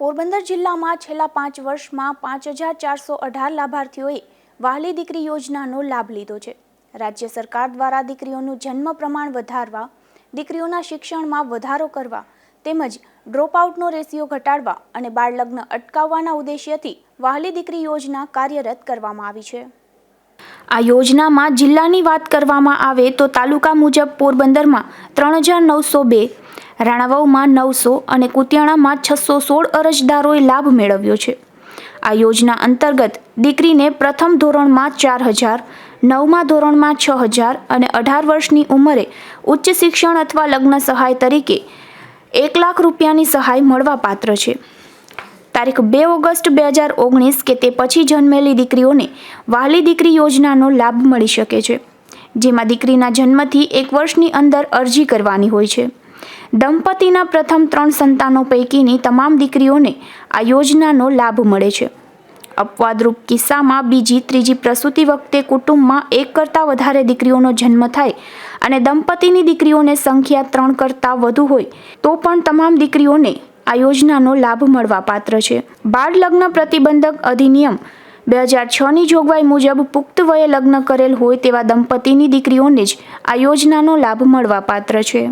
પોરબંદર જિલ્લામાં છેલ્લા પાંચ વર્ષમાં પાંચ હજાર ચારસો અઢાર લાભાર્થીઓએ વહાલી દીકરી યોજનાનો લાભ લીધો છે. રાજ્ય સરકાર દ્વારા દીકરીઓનું જન્મ પ્રમાણ વધારવા, દીકરીઓના શિક્ષણમાં વધારો કરવા તેમજ ડ્રોપઆઉટનો રેશિયો ઘટાડવા અને બાળલગ્ન અટકાવવાના ઉદ્દેશ્યથી વહાલી દીકરી યોજના કાર્યરત કરવામાં આવી છે. આ યોજનામાં જિલ્લાની વાત કરવામાં આવે તો તાલુકા મુજબ પોરબંદરમાં ત્રણ હજાર નવસો બે રાણાવાવમાં નવસો અને કુતિયાણામાં છસો સોળ અરજદારોએ લાભ મેળવ્યો છે. આ યોજના અંતર્ગત દીકરીને પ્રથમ ધોરણમાં ચાર હજાર, નવમા ધોરણમાં છ હજાર અને અઢાર વર્ષની ઉંમરે ઉચ્ચ શિક્ષણ અથવા લગ્ન સહાય તરીકે એક લાખ રૂપિયાની સહાય મળવાપાત્ર છે. તારીખ બે ઓગસ્ટ બે હજાર ઓગણીસ કે તે પછી જન્મેલી દીકરીઓને વહાલી દીકરી યોજનાનો લાભ મળી શકે છે, જેમાં દીકરીના જન્મથી એક વર્ષની અંદર અરજી કરવાની હોય છે. દંપતીના પ્રથમ ત્રણ સંતાનો પૈકીની તમામ દીકરીઓને આ યોજનાનો લાભ મળે છે. અપવાદરૂપ કિસ્સામાં બીજી, ત્રીજી પ્રસૂતિ વખતે કુટુંબમાં એક કરતાં વધારે દીકરીઓનો જન્મ થાય અને દંપતીની દીકરીઓને સંખ્યા ત્રણ કરતાં વધુ હોય, તો પણ તમામ દીકરીઓને આ યોજનાનો લાભ મળવા પાત્ર છે. બાળ લગ્ન પ્રતિબંધક અધિનિયમ બે હજાર છની જોગવાઈ મુજબ પુખ્ત વયે લગ્ન કરેલ હોય તેવા દંપતીની દીકરીઓને જ આ યોજનાનો લાભ મળવાપાત્ર છે.